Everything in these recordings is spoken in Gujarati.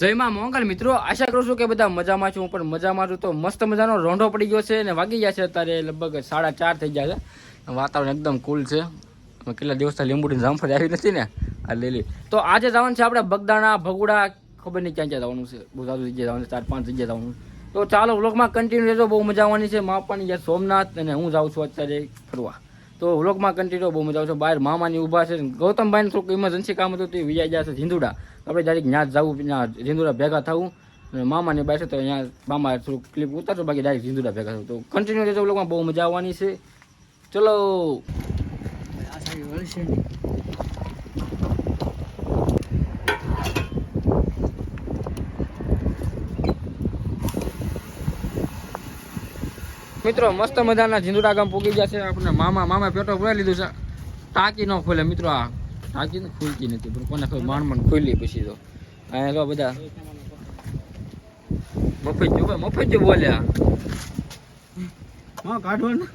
જયમાં મોંગલ મિત્રો, આશા કરું છું કે બધા મજામાં છું. પણ મજામાં છું. તો મસ્ત મજાનો રોંઢો પડી ગયો છે અને વાગી ગયા છે અત્યારે લગભગ સાડા ચાર થઈ ગયા છે. વાતાવરણ એકદમ કુલ છે. કેટલા દિવસથી લીંબુડી જામફળ આવી નથી ને? આ લીલી તો આજે જવાનું છે આપણે બગદાણા, ભગુડા, ખબર નહીં ક્યાં ક્યાં જવાનું છે. સારું જગ્યાએ જવાનું છે. ચાર પાંચ જગ્યાએ જવાનું તો ચાલો, વ્લોગમાં કન્ટિન્યુ રહેજો. બહુ મજા આવવાની છે. મા પણ યાર સોમનાથ અને હું જાઉં છું અત્યારે ફરવા. તો વ્લોગમાં કન્ટિન્યુ બહુ મજા આવશે. બહાર મામાની ઊભા છે. ગૌતમભાઈને થોડુંક ઇમરજન્સી કામ હતું તે વિજય ગયા છે ઝીંદુડા આપણે ડાયરેક્ટ ત્યાં જવું, ત્યાં ઝીંદુરા ભેગા થવું, અને મામાની બાઈ છે તો અહીંયા મામા થોડુંક ક્લિપ ઉતારશો બાકી ડાયરેક્ટ ઝીંદુરા ભેગા થવું. તો કન્ટિન્યુ રહેજો વ્લોગમાં બહુ મજા આવવાની છે. ચલો. મિત્રો, મસ્ત મજાના ઝીંદુડા ગામ પૂગી ગયા છે. આપણે મામા મામા પેટો ભરાઈ લીધું છે. ટાંકી ન ખોલે, મિત્રો, આ. ટાંકી ને ખુલતી નથી. પણ કોને ખબર માંડ માંડ ખુલી પછી તો. અહીંયા તો બધા મફત જો ભાઈ મફત જો બોલ્યા હા કાઢવાનું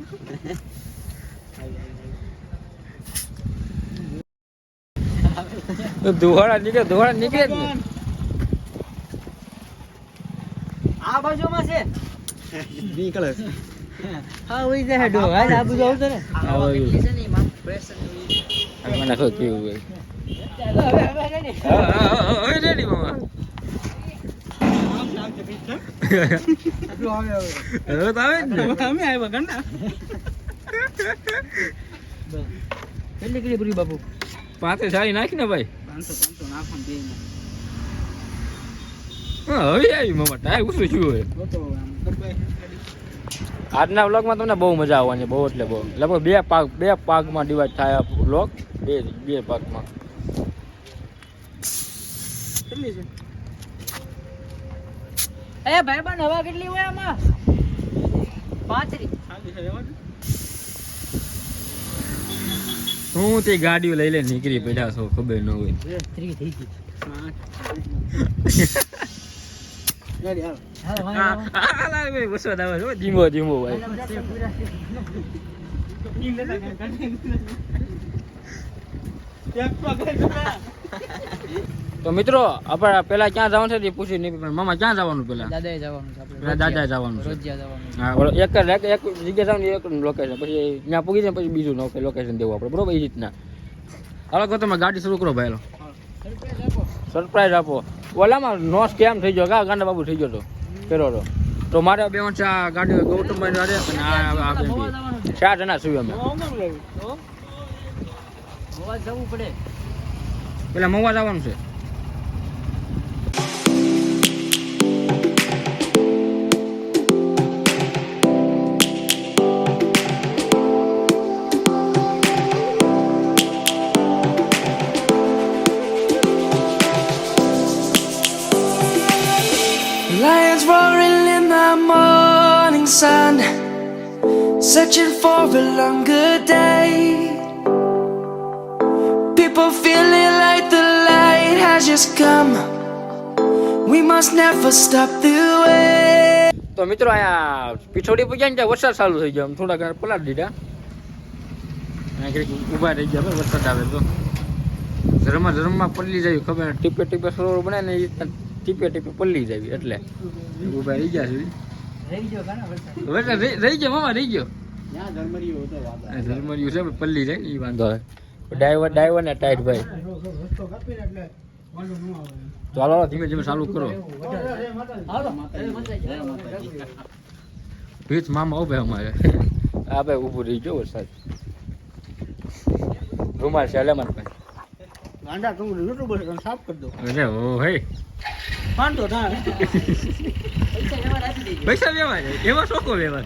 ધોળા નીકળે ધોળા નીકળે જ ને. આ બાજુમાં છે. નીકળે. હા ઓઈ જાય ડો આ બાજુ આવતો ને. આ બાજુ. આ મને ખબર કેવું હોય હવે હવે રેડી હા, હા, હા, હવે ready મામા. આટલું આવે હવે હવે તો આવે જ ને અમે આવ્યા ગંડા કેટલી કેટલી પૂરી બાપુ પાંત્રીસ સાડી નાખી ને ભાઈ પાંચસો પાંચસો નાખવાનું બે હવે આવી મામા ટાઈ શું હોય આજના વ્લોગમાં તમને બહુ મજા આવવાની બહુ એટલે બહુ. લગભગ બે પાક બે પાકમાં ડિવાઈડ થાય આ વ્લોગ. બે બે પાકમાં. એ ભાઈ બન હવા કેટલી હોય આમાં? પાંચરી હું તે ગાડીઓ લઈ લઈને નીકળી પડ્યા છો ખબર ન હોય. થઈ ગઈ. ધીમો ધીમો ભાઈ. તો મિત્રો આપણે પેલા ક્યાં જવાનું છે તે પૂછી નહીં પણ મામા ક્યાં જવાનું પેલા? દાદા જવાનું છે દાદા જવાનું છે. રોજિયા જવાનું હા બોલો એક જ એક એક જવાનું એક લોકેશન પછી ત્યાં પૂગી જાય પછી બીજું લોકેશન દેવું આપણે. બરોબર એ રીતના. હાલો તમે ગાડી શરૂ કરો ભાઈ સરપ્રાઈઝ આપો. ઓલામાં નો સ્કેમ થઈ ગયો? કા ગાંડા બાબુ થઈ ગયો તો? પેલો તો. તો મારે બે છે આ ગાડી ગૌતમભાઈ હારે અને આ ચાર જણા સુઈ અમે. મોવા જવું પડે. પેલા મવા જવાનું છે. Sun, searching for a longer day. People feeling like the light has just come. We must never stop the way. તો મિત્રો અહીંયા પીછોડી પૂગ્યા ને ત્યાં વરસાદ ચાલુ થઈ ગયો આમ થોડા ઘણા પલાટ દીધા અહીંયા ઘડીક ઊભા રહી ગયા ભાઈ વરસાદ આવે તો ઝરમા ઝરમમાં પલ્લી જાય ખબર નહીં, ટીપે ટીપે સરોવર બને ને એ રીતના ટીપે ટીપે પલ્લી જાય એટલે ઊભા રહી ગયા છે રહી ગયો વરસાદ. રહી ગયો મામા રહી ગયો. ધર્મરીયો છે પલ્લી જાય ને એ વાંધો આવે. ડ્રાઈવર ડાઈવર ને ટાઈટ ભાઈ. રસ્તો કાપીને એટલે વાંધો ન આવે. તો હાલો હાલો, ધીમે ધીમે ચાલુ કરો. હાલો ભીત મામા ઉભે અમારે. આ ભાઈ ઊભું રહી ગયો વરસાદ. રૂમાલ છે એટલે મારે પાસે. ગાંડા તું યુટ્યુબર છે, સાફ કરી દો અરે ઓ હે. પાંચસો થાય પૈસા વ્યવહાર એવા શોખો વ્યવહાર.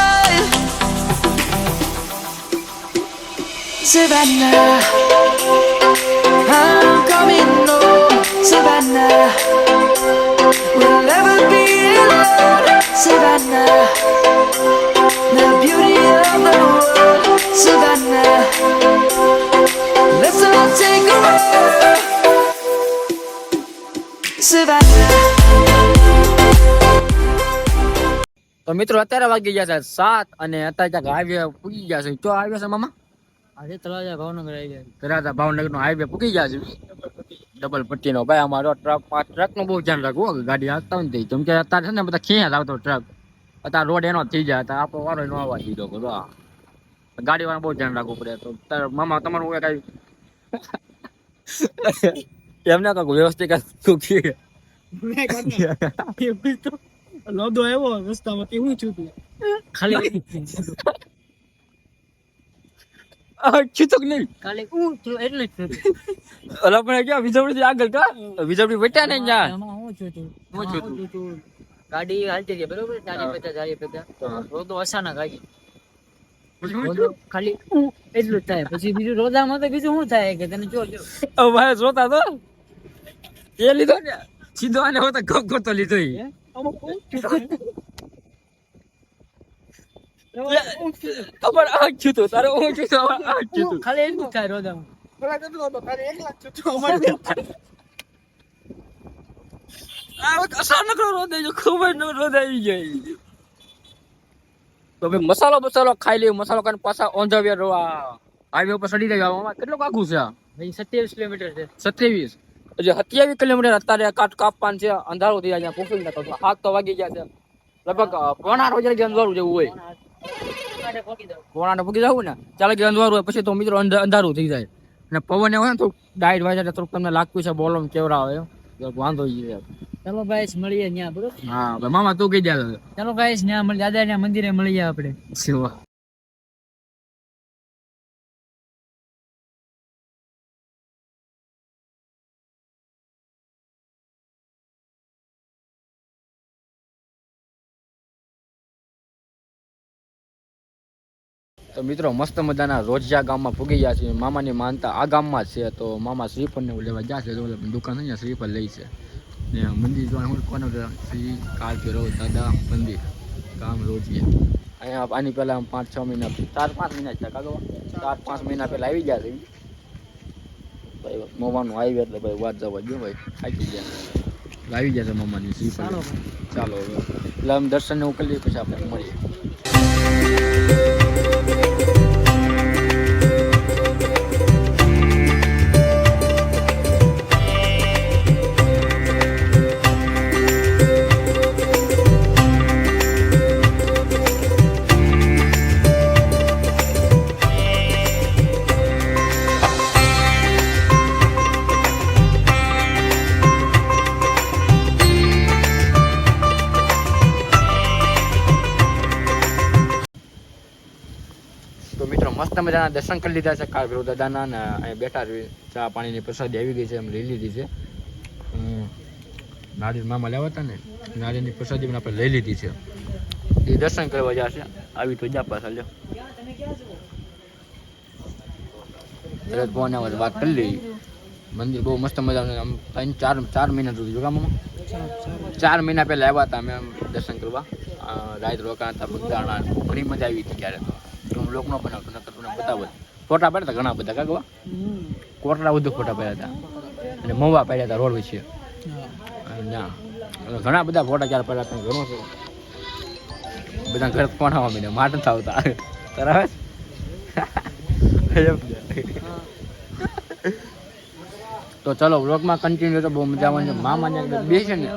Savannah, I'm coming home. Savannah, we'll never be alone. Savannah, the beauty of the world. Savannah, let's all take a walk. Savannah. તો મિત્રો અત્યારે વાગી ગયા છે સાત અને અત્યારે ક્યાંક હાઈવે પૂગી ગયા છે ચો હાઈવે છે મામા આજે તળાજા ભાવનગર આવી જાય તળાજા ભાવનગર નો હાઈવે પૂકી જાય ડબલ પટ્ટી નો ભાઈ અમારો ટ્રક ટ્રકનું બહુ ધ્યાન રાખવું ગાડી હાંકતા હોય ને તે. કે અત્યારે છે ને બધા ખેંચ આવતો ટ્રક અત્યારે રોડ એનો થઈ જાય તો આપણો વારો નો આવવા દીધો બધો ગાડી વાળા બહુ ધ્યાન રાખવું પડે. તો મામા તમારું હોય કઈ? એમને કાંઈક વ્યવસ્થિત સુખી લોદો આવ્યો રસ્તામાં હું છું તું ખાલી ચૂતક નહીં. ખાલી હું એટલે જ ઓલા પણ ક્યાં વિજવડી આગળ કા વિજવડી વટ્યા ને ત્યાં? હું છું હું છું તું? તું. ગાડી હાલતી રહી બરોબર? ચાલી પચાસ ચાલી પચાસ રોદો અચાનક આવી. ખાલી એટલું જ થાય. પછી બીજું રોદામાં તો બીજું શું થાય કે તને જો ભાઈ જોતા તો? એ લીધો ને? સીધો આને હોતા ગપ કરતો લીધો અમુક ખબર આ છું તો તારે હું છું તો આ છું તો ખાલી જ થાય રોદામાં આ વખત અચાનક રોદાઈ ગયો ખબર ન રોદાઈ ગઈ તો ભાઈ મસાલો બસાલો ખાઈ લે મસાલો ખાઈને પાછા ઓંધાવ્યા રવા હાઈવે ઉપર સડી રહ્યા આમાં કેટલું કાકું છે આ ભાઈ સત્યાવીસ કિલોમીટર છે સત્યાવીસ એટલે સત્યાવીસ કિલોમીટર અત્યારે કાટ કાપવાનું છે અંધારો થઈ જાય પૂછું નતો હાથ તો વાગી ગયા છે લગભગ પોણા રોજ કે અંધારું જેવું હોય પોણાને પૂગી જવું ને ચાલે કે અંધારું હોય પછી તો મિત્રો અંધારું થઈ જાય. અને પવન હોય ને તો ડાયટ વાય એટલે થોડુંક તમને લાગતું છે બોલો કેવડા આવે વાંધો છે. ચાલો ગાઈસ મળીએ ત્યાં બરોબર? હા મામા તું કઈ જાય ચાલો ગાઈસ ત્યાં દાદા ના મંદિરે મળીએ આપણે. તો મિત્રો, મસ્ત મજાના રોજિયા ગામમાં ફૂગી ગયા છે. મામાની માનતા આ ગામમાં જ છે. તો મામા શ્રીફળને એવું લેવા જશે તો દુકાન અહીંયા શ્રીફળ લઈ છે. ને મંદિર જોવા હું કોનો શ્રી કાળ ભૈરવ દાદા મંદિર. ગામ રોજિયા અહીંયા આની પહેલાં આમ પાંચ છ મહિના ચાર પાંચ મહિના છે કાગો ચાર પાંચ મહિના પહેલાં આવી ગયા છે. ભાઈ મોવાનું આવી એટલે ભાઈ વાત જવા દો ભાઈ. થાકી ગયા. આવી ગયા છે મમ્માની શ્રીફળ. ચાલો એટલે આમ દર્શન ને એવું કરી લઈએ પછી આપણે મળીએ. મજાના દર્શન કરી લીધા છે. કાળભૈરવ દાદાના ને અહીં બેઠા ચા પાણીની પ્રસાદી આવી ગઈ છે. એમ લઈ લીધી છે. નારિયેળ મામા લેવા હતા ને, નારિયેળની પ્રસાદી પણ આપણે લઈ લીધી છે. એ દર્શન કરવા જશે આવી તો જા પાછા લ્યો. તરત ફોન આવે વાત કરી લઈ મંદિર બહુ મસ્ત મજાનું આમ ત્રણ, ચાર ચાર મહિના સુધી જોગા મામા? ચાર મહિના પહેલાં આવ્યા હતા અમે આમ દર્શન કરવા. રાત રોકાણ હતા બગદાણા, ઘણી મજા આવી હતી ત્યારે તો હું બ્લોક નો બનાવતો નકર તમને બતાવો ફોટા પાડ્યા ઘણા બધા કાકવા કોટડા ઉદ્યોગ ફોટા પાડ્યા હતા. અને મવા પાડ્યા હતા રોડ વિશે. ના ઘણા બધા ફોટા ચાર પડ્યા હતા ઘણો બધા ઘર કોણ માંડ્યા. માટ નથી આવતા. તરાવે તો ચલો વ્લોગમાં કન્ટિન્યુ તો બહુ મજા આવે છે. મામાને બે છે ને.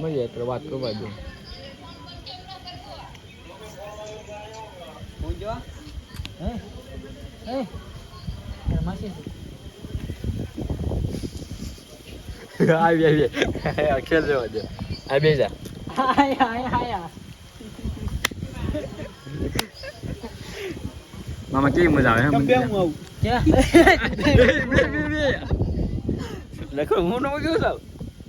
મજા વાત કરવા દો. હે હે માસી આવી આવી ખેલ રહેવા દે આ બે જા આયા આયા આયા મામા કેવી મજા આવે બે હું આવું લખો હું નો કેવું સાવ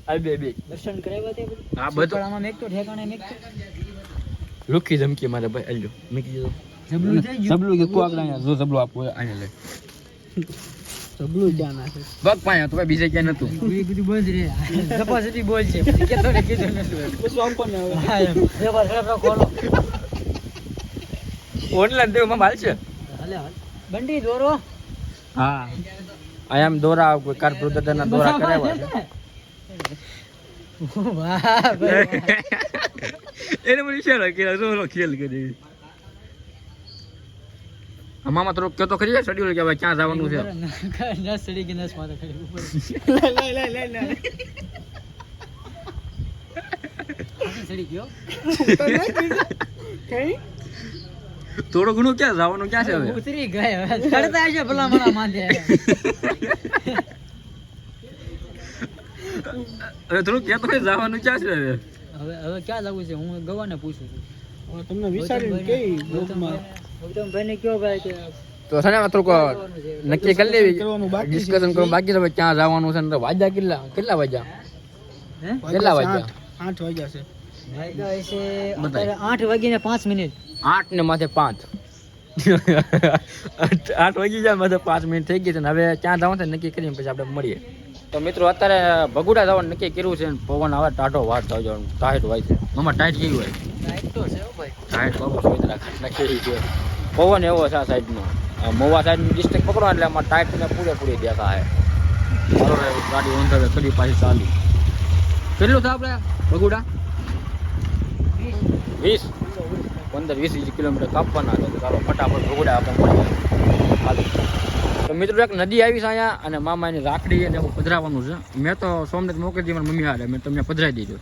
આ બે બે દર્શન કરાવ્યા તે બધું આ બધું આમાં મેકતો ઠેકાણે મેકતો લુખી ધમકી મારે ભાઈ અલ્યો મૂકી દીધો જબલું થઈ ગયું સબલું કે કોક ના જો સબલું આપો આને લે. જબલું જ્યાં નાખે બગ પાયા તો બીજે ક્યાં નતું. એ બધું બંધ રે. જપાસટી બોલ છે કે તો ને કીધું નતું બસ આમ પણ હવે હા એમ. જપાસટી ખોલો ઓનલાઈન દેવમાં હાલ છે? હાલે હાલ. બંડી દોરો. હા. આઈ એમ દોરા કોઈ કાર દોરા કરાવ્યા છે વાહ ભાઈ. એને મને શેર કે જો ખેલ કરી. મામા થોડુંક કહેતો ખરી શેડ્યુલ કે ભાઈ ક્યાં જવાનું છે? નસ સડી કે માથે ગયો કઈ થોડું ઘણું ક્યાં જવાનું ક્યાં છે હવે? ઉતરી ગયા હવે ચડતા હશે ભલા ભલા માંદે હવે થોડું કહેતો તમે જવાનું ક્યાં છે હવે? હવે હવે ક્યાં જવું છે? હું ગવાને પૂછું છું. તમને કયો ભાઈ કે તો છે ને થોડુંક નક્કી કરી લેવી. ડિસ્કશન કરો બાકી છે. ક્યાં જવાનું છે ને વાજા કેટલા કેટલા વાજા કેટલા વાજા આઠ- વાગ્યા છે. પાંચ મિનિટ. આઠ ને માથે પાંચ. આઠ આઠ વાગી જાય માથે પાંચ મિનિટ થઈ ગઈ છે ને હવે ક્યાં જવાનું છે નક્કી કરીને પછી આપણે મળીએ. તો મિત્રો અત્યારે ભગુડા જવાનું નક્કી કર્યું છે ને પવન આવે ટાઢો વાત થઈ જવાનું ટાઈટ હોય છે. મમ્મા ટાઈટ કેવી હોય? ટાઈટ તો છે ભાઈ. ટાઈટ બાબુ સોઈતરા નક્કી છે. પવન એવો છે આ સાઈડનો. મોવા સાઈડની ડિસ્ટ્રિક્ટ પકડો એટલે આમાં ટાઈટ ને પૂરેપૂરી દેખાય બરોબર ગાડી ઓંધાવે ફરી પાછી ચાલી. કેટલું થાય આપણે ભગુડા? વીસ. પંદર, વીસ કિલોમીટર કાપવાના છે. ચાલો ફટાફટ ભગુડા આપણે તો મિત્રો એક નદી આવી છે અહીંયા અને મામા એની રાખડી અને એવું પધરાવવાનું છે. મેં તો સોમનાથ મોકલી દીધી મારી મમ્મી હારે. મેં તમને પધરાવી દીધું.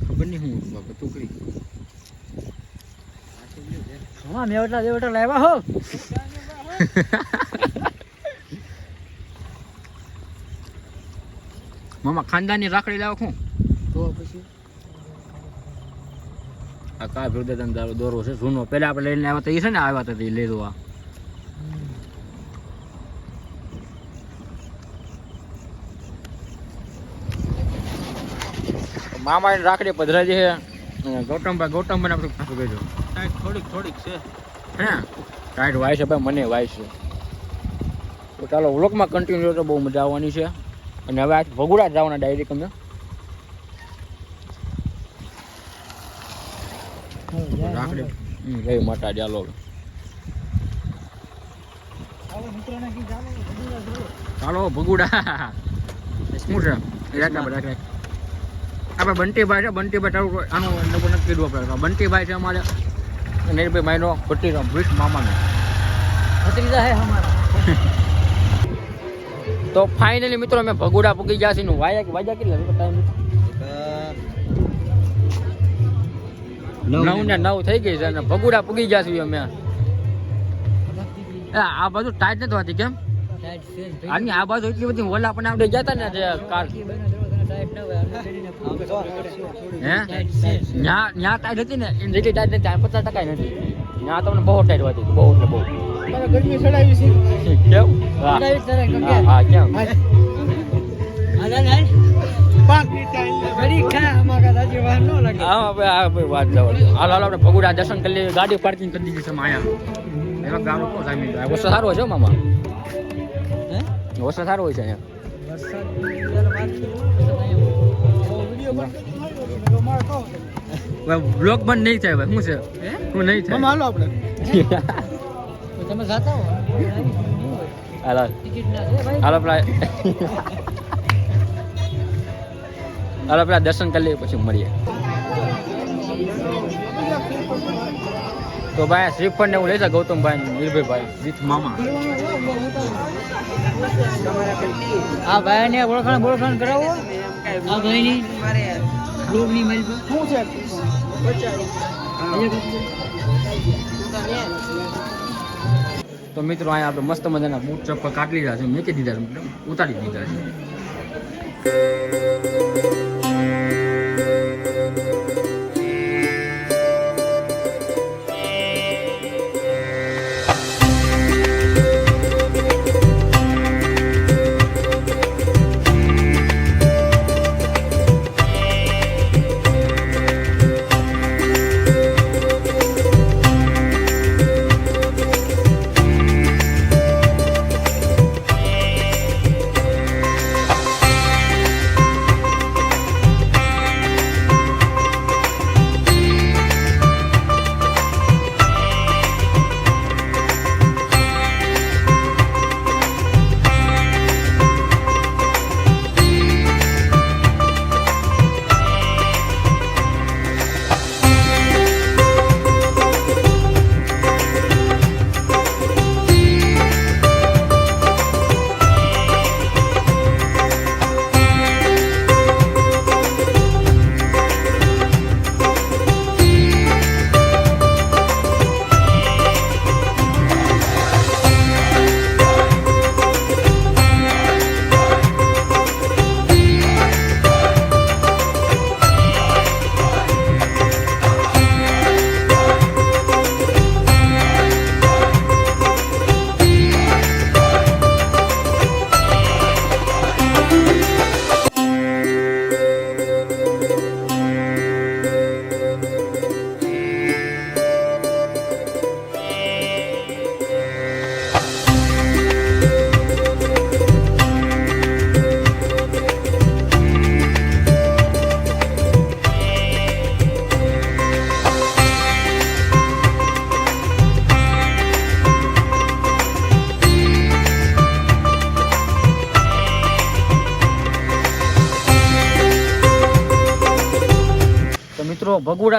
ખબર નહીં હું બાપા ટુકડી હા મેવટા દેવટા લાવ્યા હો. મામા ખાનદાની રાખડી લાવો શું તો પછી? આ કા વૃદ્ધતન દારો દોરો છે જૂનો. પેલા આપણે લઈને આવ્યા તો એ છે ને આવ્યા હતા લઈ દો આ મામાની રાખડી પધરાજી છે. ગૌતમભાઈ ગૌતમભાઈ આપણે પાછું કહેજો થોડીક થોડીક છે. હે? ટાઈટ વાય છે ભાઈ મને વાય છે. તો ચાલો વ્લોગમાં કન્ટિન્યુ તો બહુ મજા આવવાની છે. અને હવે આજ ભગુડા જવાના ડાયરેક્ટ અમે. રાખડી. હમ, જય માતા ચાલો ચાલો ભગુડા શું છે? રાખ રાખ. આપણે બંટીભાઈ છે બંટીભાઈ તારું આનું નવું નક્કી કીધું આપણે બંટીભાઈ છે અમારે. નીરભાઈ માયનો ભટ્ટીરામ ભીટ મામાનો. ભત્રીજા હે અમારા. તો ફાઇનલી મિત્રો અમે ભગુડા પૂગી ગયા છીએ. વાયા વાજા કેટલા? ટાઈમ નવ ને નવ થઈ ગઈ છે અને ભગુડા પૂગી ગયા છીએ અમે. એ, આ બાજુ ટાઈટ નથી હોતી કેમ? ટાઈટ છે જ ભાઈ. આની આ બાજુ એટલી બધી ઓલા પણ આપણે જતા ને કાર. હે. ન્યા ન્યા ટાઈટ હતી ને જેટલી ટાઈટ નથી પચાસ ટકા નથી. ત્યાં તમને બહુ ટાઈટ હોતી બહુ ગરમી ચડાવી છે? હા. હા, કેમ? દર્શન કરી લઈએ. ગાડી પાર્કિંગ કરી દીધી છે માયા એનો ગામ કો સામી વરસાદ સારો છે મામા. હે? વરસાદ સારો હોય છે અહીંયા બ્લોક બંધ નહીં થાય ભાઈ શું છે? હું? નહીં થાય? હાલો આપણે. તમે જાતા હો. હાલો. ટિકિટ ના છે ભાઈ હાલો પેલા. હાલો પેલા દર્શન કરી લઈએ પછી મળીએ. તો ભાઈ શ્રીફળ ને એવું લઈ જા ગૌતમભાઈ ને નીરભાઈ વિથ મામા. હા ભાઈ ને ઓળખાણ બોળખાણ કરાવો. આ ભાઈ ની મારી શું છે? તો મિત્રો અહીંયા આપણે મસ્ત મજાના બૂટ ચપ્પલ કાઢી લીધા છે. મેં દીધા છે ઉતારી દીધા છે.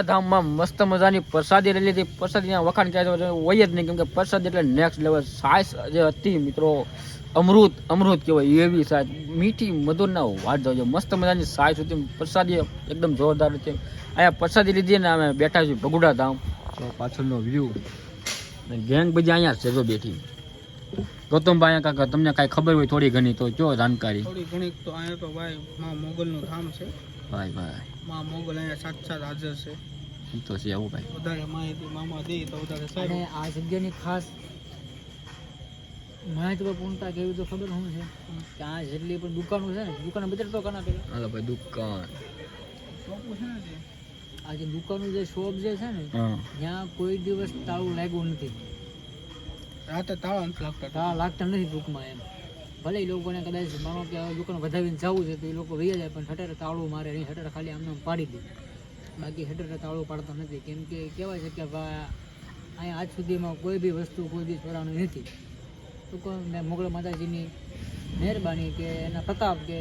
ધામમાં મસ્ત મજાની પ્રસાદી લઈ લીધી પ્રસાદીના વખાણ ક્યાં હોય જ નહીં કેમ કે પ્રસાદી એટલે નેક્સ્ટ લેવલ સાસ જે હતી મિત્રો અમૃત અમૃત કહેવાય એવી સાસ મીઠી મધુરના વાત જોજો મસ્ત મજાની સાસ હતી. પ્રસાદી એકદમ જોરદાર હતી. અહીંયા પ્રસાદી લીધી ને અમે બેઠા છીએ ભગુડા ધામ પાછળનો વ્યૂ ગેંગ બધી અહીંયા છે જો બેઠી. ગૌતમભાઈ કાકા તમને કાંઈ ખબર હોય થોડી ઘણી તો કયો જાણકારી? થોડી ઘણી તો અહીંયા તો ભાઈ માં મોગલનું ધામ છે. ભાઈ ભાઈ. માં મોગલ અહીંયા સાત સાત હાજર છે. તો છે આવું ભાઈ. વધારે માહિતી મામા દે તો વધારે અને આ જગ્યાની ખાસ મહત્વપૂર્ણતા કેવી તો ખબર શું છે? કે આ જેટલી પણ દુકાનો છે ને દુકાન બજાર તો કના પેલા હાલો ભાઈ દુકાન. ચોખ્ખું છે ને જે આ જે દુકાનો જે શોપ જે છે ને ત્યાં કોઈ દિવસ તાળું લાગ્યું નથી. રાતે તાળા નથી લાગતા. તાળા લાગતા નથી ટૂંકમાં એમ. ભલે એ લોકોને કદાચ માનો કે આ દુકાન વધાવીને જવું છે તો એ લોકો વહી જાય પણ શટર તાળું મારે નહીં શટર ખાલી આમને પાડી દે. બાકી શટર તાળું પાડતો નથી. કેમ કે કહેવાય છે કે ભાઈ અહીંયા આજ સુધીમાં કોઈ બી વસ્તુ કોઈ બી ચોરાણી નથી. ટૂંકમાં મેં મોગલ માતાજીની મહેરબાની કે એના પ્રતાપ કે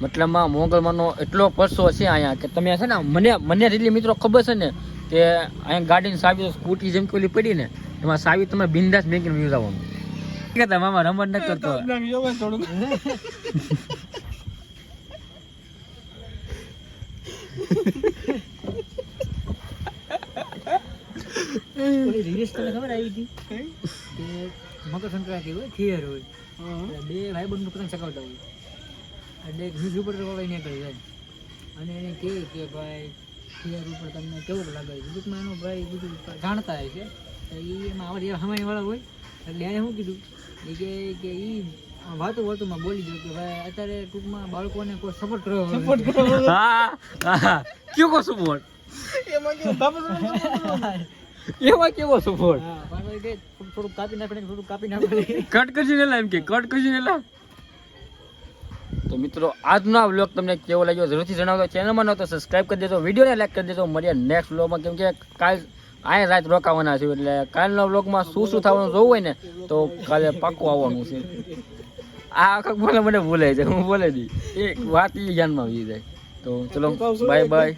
મતલબમાં મોગલમાંનો એટલો પરસો છે અહીંયા કે તમે છે ને મને મને એટલી મિત્રો ખબર છે ને કે અહીંયા ગાડીની સાવી સ્કૂટી જેમ કે ઓલી પડી ને એમાં સાવી તમે બિંદાસ મેકીને વ્યૂઝ આવવાનું કે તમે મામા રમત ન કરતો પ્રોબ્લેમ એવો છે થોડુંક ઓલી રીલ્સ તને ખબર આવી હતી? કે મકર સંક્રાંતિ હોય. થિયર હોય બે ભાઈ બંધ પતંગ હોય. એટલે એક ન્યૂઝ ઉપર વાળા નીકળી જાય અને એને કહે કે ભાઈ થિયર ઉપર તમને કેવું લાગે? છે ટૂંકમાં એનો ભાઈ બધું જાણતા હોય છે તો એ એમાં આવા જેવા હોય. એટલે એને શું કીધું? એ કે એ વાતો વાતોમાં બોલી ગયો કે ભાઈ અત્યારે ટૂંકમાં બાળકોને કોઈ સપોર્ટ કરો સપોર્ટ કરો. હા કયો કો સપોર્ટ એમાં કેવું? કરો. એમાં કેવો સપોર્ટ થોડુંક કાપી નાખે થોડું કાપી નાખે કટ કરજી ને એમ કે કટ કરજી ને તો મિત્રો આજનો આ વ્લોગ તમને કેવો લાગ્યો જરૂરથી જણાવજો. ચેનલમાં ન તો સબસ્ક્રાઇબ કરી દેજો વિડીયોને લાઈક કરી દેજો. મળીએ નેક્સ્ટ વ્લોગમાં કેમ કે કાલ આ રાત રોકાવાના છે એટલે કાલના વ્લોગમાં શું શું થવાનું જોવું હોય ને તો કાલે પાક્કું આવવાનું છે. આ વખત બોલે મને ભૂલે છે હું બોલે દી એક વાત એ ધ્યાનમાં આવી જાય. તો ચલો બાય બાય